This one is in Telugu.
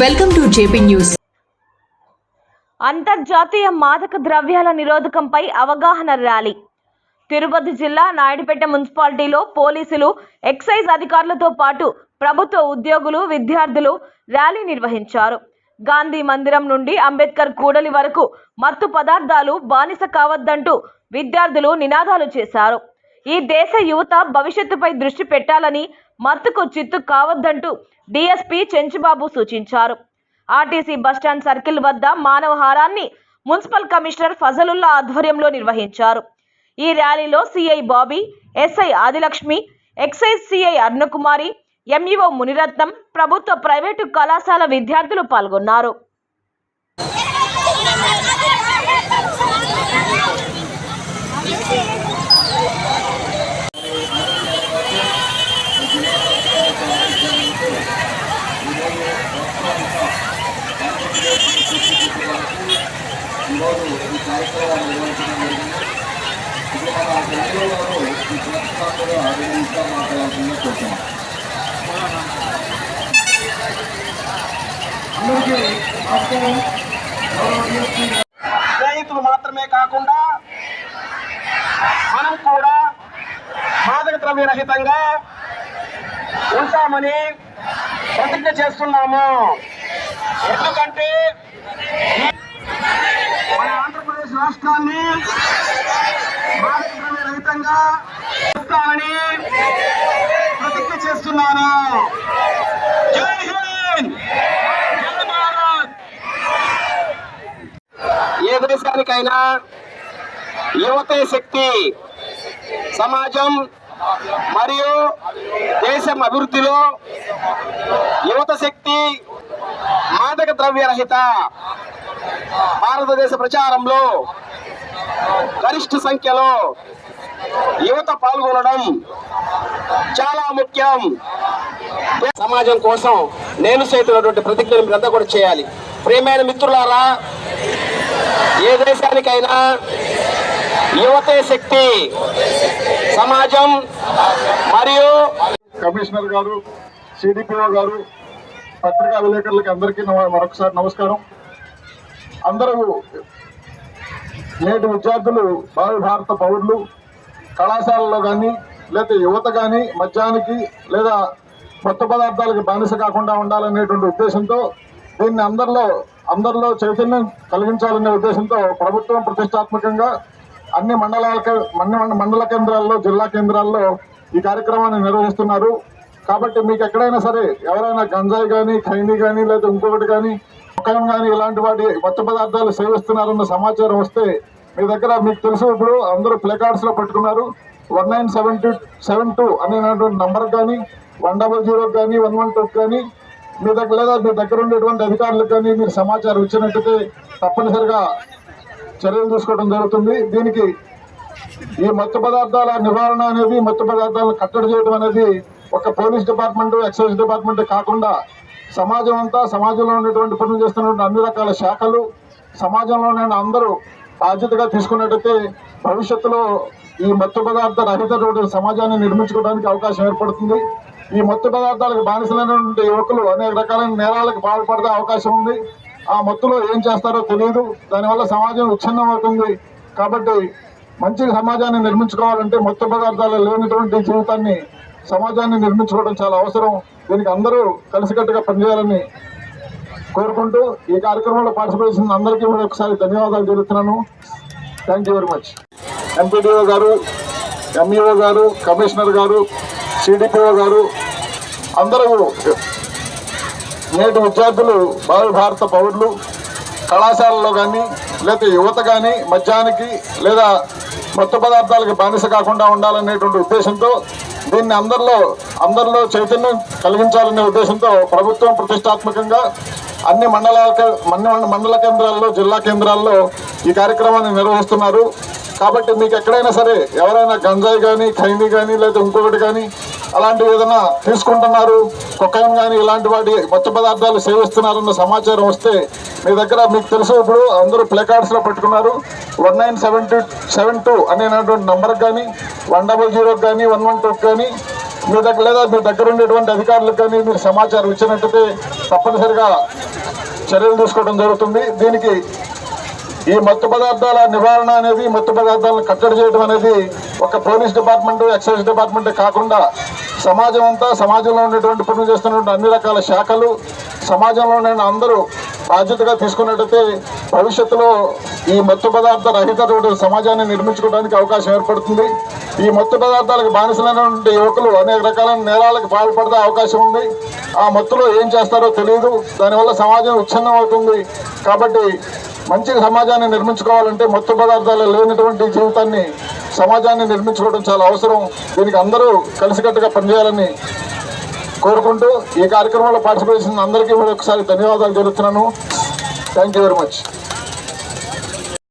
వెల్కమ్ టు జేపీ న్యూస్ అంతర్జాతీయ మాదక ద్రవ్యాల నిరోధకంపై అవగాహన ర్యాలీ. తిరుపతి జిల్లా నాయుడుపేట మున్సిపాలిటీలో పోలీసులు ఎక్సైజ్ అధికారులతో పాటు ప్రభుత్వ ఉద్యోగులు విద్యార్థులు ర్యాలీ నిర్వహించారు. గాంధీ మందిరం నుండి అంబేద్కర్ కూడలి వరకు మత్తు పదార్థాలు బానిస కావద్దంటూ విద్యార్థులు నినాదాలు చేశారు. ఈ దేశ యువత భవిష్యత్తుపై దృష్టి పెట్టాలని మత్తుకు చిత్తు కావద్దంటూ డీఎస్పీ చెంచుబాబు సూచించారు. ఆర్టీసీ బస్టాండ్ సర్కిల్ వద్ద మానవహారాన్ని మున్సిపల్ కమిషనర్ ఫజలుల్లా ఆధ్వర్యంలో నిర్వహించారు. ఈ ర్యాలీలో CI Bobby SI Adilakshmi excise CI Arunakumari MEO Muniratnam ప్రభుత్వ ప్రైవేటు కళాశాల విద్యార్థులు పాల్గొన్నారు. ఈరోజు ఈ కార్యక్రమాన్ని నిర్వహించడం జరిగింది ఇప్పుడు మన ఎన్నికల వారు ఈ ప్రతిష్టాత్మగా రెండు నిమిషాలు మాట్లాడాల్సిందిగా కోరుతున్నాం అందరికీ నమస్కారం గౌరవ స్నేహితులు మాత్రమే కాకుండా మనం కూడా మాదక ద్రవ్య రహితంగా ఉంటామని ప్రతిజ్ఞ చేస్తున్నాము. ఎందుకంటే మన ఆంధ్రప్రదేశ్ రాష్ట్రాన్ని రహితంగా చూస్తానని ప్రతిజ్ఞ చేస్తున్నాను. జై హింద్! జై భారత్! ఏ దేశానికైనా యువతే శక్తి సమాజం మరియు దేశం అభివృద్ధిలో యువత శక్తి మాదక ద్రవ్య రహిత భారతదేశ ప్రచారంలో గరిష్ట సంఖ్యలో యువత పాల్గొనడం చాలా ముఖ్యం. సమాజం కోసం నేను చేతున్నటువంటి ప్రతిజ్ఞను మీరంతా కూడా చేయాలి. ప్రియమైన మిత్రులారా ఏ దేశానికైనా యువతే శక్తి సమాజం మరియు కమిషనర్ గారు సిడిపిఓ గారు పత్రికా విలేకరులకి అందరికీ మరొకసారి నమస్కారం. అందరూ నేటి విద్యార్థులు భావి భారత పౌరులు కళాశాలలో కానీ లేదా యువత కానీ మద్యానికి లేదా కొత్త పదార్థాలకు బానిస కాకుండా ఉండాలనేటువంటి ఉద్దేశంతో దీన్ని అందరిలో అందరిలో చైతన్యం కలిగించాలనే ఉద్దేశంతో ప్రభుత్వం ప్రతిష్టాత్మకంగా అన్ని మండలాల మండల మండల కేంద్రాల్లో జిల్లా కేంద్రాల్లో ఈ కార్యక్రమాన్ని నిర్వహిస్తున్నారు. కాబట్టి మీకు ఎక్కడైనా సరే ఎవరైనా గంజాయి కానీ ఖైనీ కానీ లేదా ఇంకొకటి కానీ మొక్కలం కానీ ఇలాంటి వాటి కొత్త పదార్థాలు సేవిస్తున్నారన్న సమాచారం వస్తే మీ దగ్గర మీకు తెలుసు ఇప్పుడు అందరూ ప్లేకార్డ్స్లో పెట్టుకున్నారు. One nine seven two seven two అనేటువంటి నంబర్ కానీ వన్ డబల్ జీరో కానీ వన్ వన్ టూ కానీ మీ దగ్గర లేదా మీ దగ్గర ఉండేటువంటి అధికారులకు కానీ మీరు సమాచారం ఇచ్చినట్టయితే తప్పనిసరిగా చర్యలు తీసుకోవడం జరుగుతుంది. దీనికి ఈ మత్తు పదార్థాల నివారణ అనేది మత్తు పదార్థాలను కట్టడి చేయడం అనేది ఒక పోలీస్ డిపార్ట్మెంట్ ఎక్సైజ్ డిపార్ట్మెంట్ కాకుండా సమాజం అంతా సమాజంలో ఉన్నటువంటి పనులు చేస్తున్నటువంటి అన్ని రకాల శాఖలు సమాజంలోనే అందరూ బాధ్యతగా తీసుకున్నట్టయితే భవిష్యత్తులో ఈ మత్తు పదార్థ రహిత సమాజాన్ని నిర్మించుకోవడానికి అవకాశం ఏర్పడుతుంది. ఈ మత్తు పదార్థాలకు బానిసలైనటువంటి యువకులు అనేక రకాలైన నేరాలకు పాల్పడే అవకాశం ఉంది. ఆ మత్తులో ఏం చేస్తారో తెలియదు దానివల్ల సమాజం విచ్ఛిన్నం అవుతుంది. కాబట్టి మంచి సమాజాన్ని నిర్మించుకోవాలంటే మత్తు పదార్థాలు లేనటువంటి జీవితాన్ని సమాజాన్ని నిర్మించుకోవడం చాలా అవసరం. దీనికి అందరూ కలిసికట్టుగా పనిచేయాలని కోరుకుంటూ ఈ కార్యక్రమంలో పార్టిసిపేట్ చేసిన అందరికీ కూడా ఒకసారి ధన్యవాదాలు తెలుపుతున్నాను. Thank you very much MPDO గారు ఎంఈఓ గారు కమిషనర్ గారు సిడిపిఓ గారు అందరూ నేటి విద్యార్థులు భావి భారత పౌరులు కళాశాలలో కానీ లేదా యువత కానీ మధ్యాహ్నానికి లేదా కొత్త పదార్థాలకు బానిస కాకుండా ఉండాలనేటువంటి ఉద్దేశంతో దీన్ని అందరిలో అందరిలో చైతన్యం కలిగించాలనే ఉద్దేశంతో ప్రభుత్వం ప్రతిష్టాత్మకంగా అన్ని మండలాల మండల మండల కేంద్రాల్లో జిల్లా కేంద్రాల్లో ఈ కార్యక్రమాన్ని నిర్వహిస్తున్నారు. కాబట్టి మీకు ఎక్కడైనా సరే ఎవరైనా గంజాయి కానీ ఖైనీ కానీ లేదా ఇంకొకటి కానీ అలాంటివి ఏదైనా తీసుకుంటున్నారు కుక్కయం కానీ ఇలాంటి వాటి కొత్త పదార్థాలు సేవిస్తున్నారన్న సమాచారం వస్తే మీ దగ్గర మీకు తెలుసు ఇప్పుడు అందరూ ప్లేకార్డ్స్లో పెట్టుకున్నారు. One nine seven two seven two అనేటువంటి నంబర్ కానీ వన్ డబల్ జీరోకి కానీ వన్ వన్ టూకి కానీ మీ దగ్గర లేదా మీ దగ్గర ఉండేటువంటి అధికారులకు కానీ మీరు సమాచారం ఇచ్చినట్టయితే తప్పనిసరిగా చర్యలు తీసుకోవడం జరుగుతుంది. దీనికి ఈ మత్తు పదార్థాల నివారణ అనేది మత్తు పదార్థాలను కట్టడి చేయడం అనేది ఒక పోలీస్ డిపార్ట్మెంట్ ఎక్సైజ్ డిపార్ట్మెంటే కాకుండా సమాజం అంతా సమాజంలో ఉండేటువంటి పనులు చేస్తున్నటువంటి అన్ని రకాల శాఖలు సమాజంలో ఉన్న అందరూ బాధ్యతగా తీసుకున్నట్టయితే భవిష్యత్తులో ఈ మత్తు పదార్థ రహిత సమాజాన్ని నిర్మించుకోవడానికి అవకాశం ఏర్పడుతుంది. ఈ మత్తు పదార్థాలకు బానిసలైనటువంటి యువకులు అనేక రకాలైన నేరాలకు పాల్పడే అవకాశం ఉంది. ఆ మత్తులో ఏం చేస్తారో తెలియదు దానివల్ల సమాజం విచ్ఛిన్నం అవుతుంది కాబట్టి మంచి సమాజాన్ని నిర్మించుకోవాలంటే మత్తు పదార్థాలు లేనటువంటి జీవితాన్ని సమాజాన్ని నిర్మించుకోవడం చాలా అవసరం. దీనికి అందరూ కలిసికట్టుగా పనిచేయాలని కోరుకుంటూ ఈ కార్యక్రమంలో పార్టిసిపేషన్ అందరికీ కూడా ఒకసారి ధన్యవాదాలు తెలుపుతున్నాను. Thank you very much